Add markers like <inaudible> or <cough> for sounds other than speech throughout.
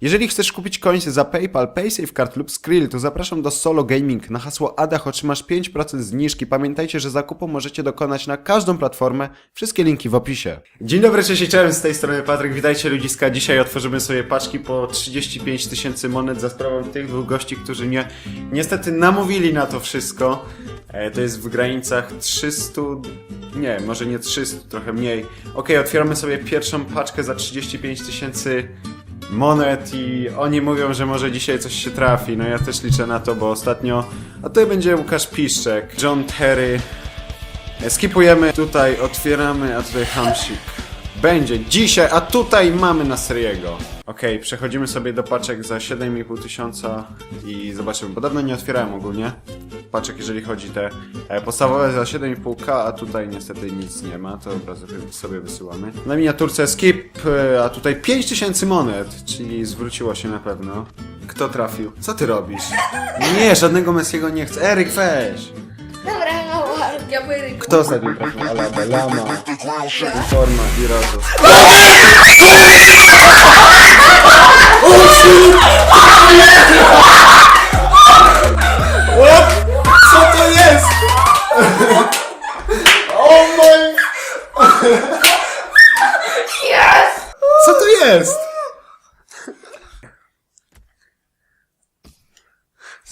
Jeżeli chcesz kupić końce za PayPal, PaySafeCard lub Skrill, to zapraszam do Solo Gaming. Na hasło ADAH otrzymasz 5% zniżki. Pamiętajcie, że zakupu możecie dokonać na każdą platformę. Wszystkie linki w opisie. Dzień dobry, cześć i z tej strony Patryk. Witajcie ludziska. Dzisiaj otworzymy sobie paczki po 35 tysięcy monet za sprawą tych dwóch gości, którzy mnie niestety namówili na to wszystko. E, to jest w granicach 300... Nie, może nie 300, trochę mniej. Okej, otwieramy sobie pierwszą paczkę za 35 tysięcy monet i oni mówią, że może dzisiaj coś się trafi. No ja też liczę na to, bo ostatnio... A tutaj będzie Łukasz Piszczek, John Terry. Skipujemy, tutaj otwieramy, a tutaj Hamsik. Będzie dzisiaj, a tutaj mamy Nasriego. Okej, przechodzimy sobie do paczek za 7,5 tysiąca i zobaczymy. Podobno nie otwierałem ogólnie paczek, jeżeli chodzi te e, podstawowe za 7,5k, a tutaj niestety nic nie ma, to od razu sobie wysyłamy. Na miniaturce skip, e, a tutaj 5000 monet, czyli zwróciło się na pewno. Kto trafił? Co ty robisz? Nie, żadnego Messiego nie chcę. Eryk, weź! Dobra, no ja pójdę. Kto ostatnio trafił? Alaba, Lama, Informa i Rozo. <laughs>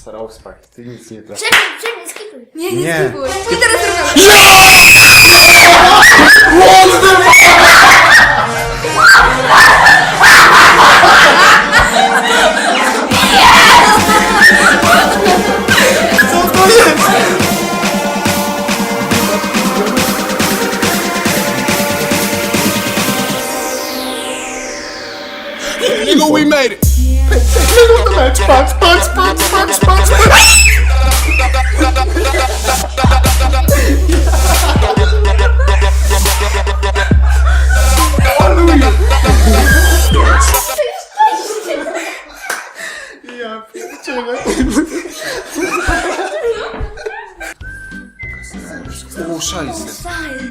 Starauspach, ty nic nie trafisz. Czekaj, skipuj. Nie, nie, Nie. skipuj. I teraz robimy. Co to jest? Nigga, we made it.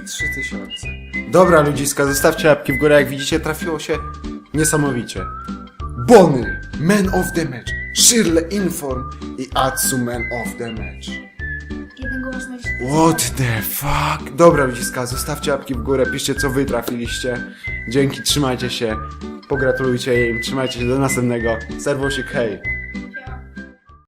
Trzy tysiące. Dobra ludziska, zostawcie łapki w górę, jak widzicie trafiło się niesamowicie. Bony, Man of the Match, Shirley Inform i Atsu Man of the Match. What the fuck? Dobra ludziska, zostawcie łapki w górę, piszcie co wy trafiliście. Dzięki, trzymajcie się, pogratulujcie im, trzymajcie się, do następnego. Serwusik, hej!